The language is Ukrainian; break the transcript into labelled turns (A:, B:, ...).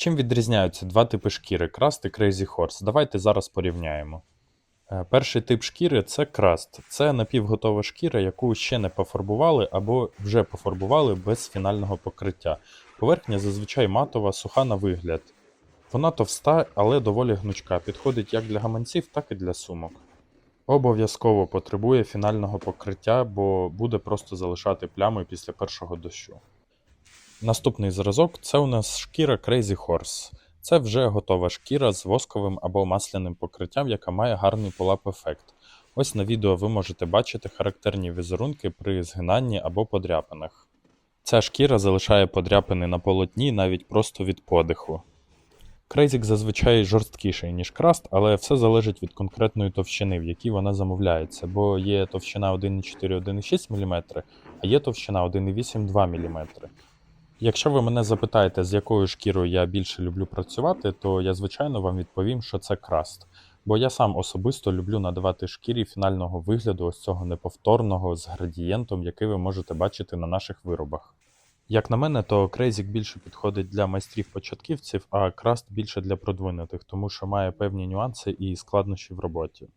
A: Чим відрізняються два типи шкіри Краст і Crazy Horse? Давайте зараз порівняємо. Е, Перший тип шкіри це краст. Це напівготова шкіра, яку ще не пофарбували або вже пофарбували без фінального покриття. Поверхня зазвичай матова, суха на вигляд. Вона товста, але доволі гнучка, підходить як для гаманців, так і для сумок. Обов'язково потребує фінального покриття, бо буде просто залишати плями після першого дощу. Наступний зразок це у нас шкіра Crazy Horse. Це вже готова шкіра з восковим або масляним покриттям, яка має гарний полап-ефект. Ось на відео ви можете бачити характерні візерунки при згинанні або подряпинах. Ця шкіра залишає подряпини на полотні навіть просто від подиху. Крейзік зазвичай жорсткіший, ніж краст, але все залежить від конкретної товщини, в якій вона замовляється, бо є товщина 1,4-1,6 мм, а є товщина 1,8-2 мм. Якщо ви мене запитаєте, з якою шкірою я більше люблю працювати, то я звичайно вам відповім, що це краст. Бо я сам особисто люблю надавати шкірі фінального вигляду ось цього неповторного з градієнтом, який ви можете бачити на наших виробах. Як на мене, то Crazy більше підходить для майстрів-початківців, а Краст більше для продвинутих, тому що має певні нюанси і складнощі в роботі.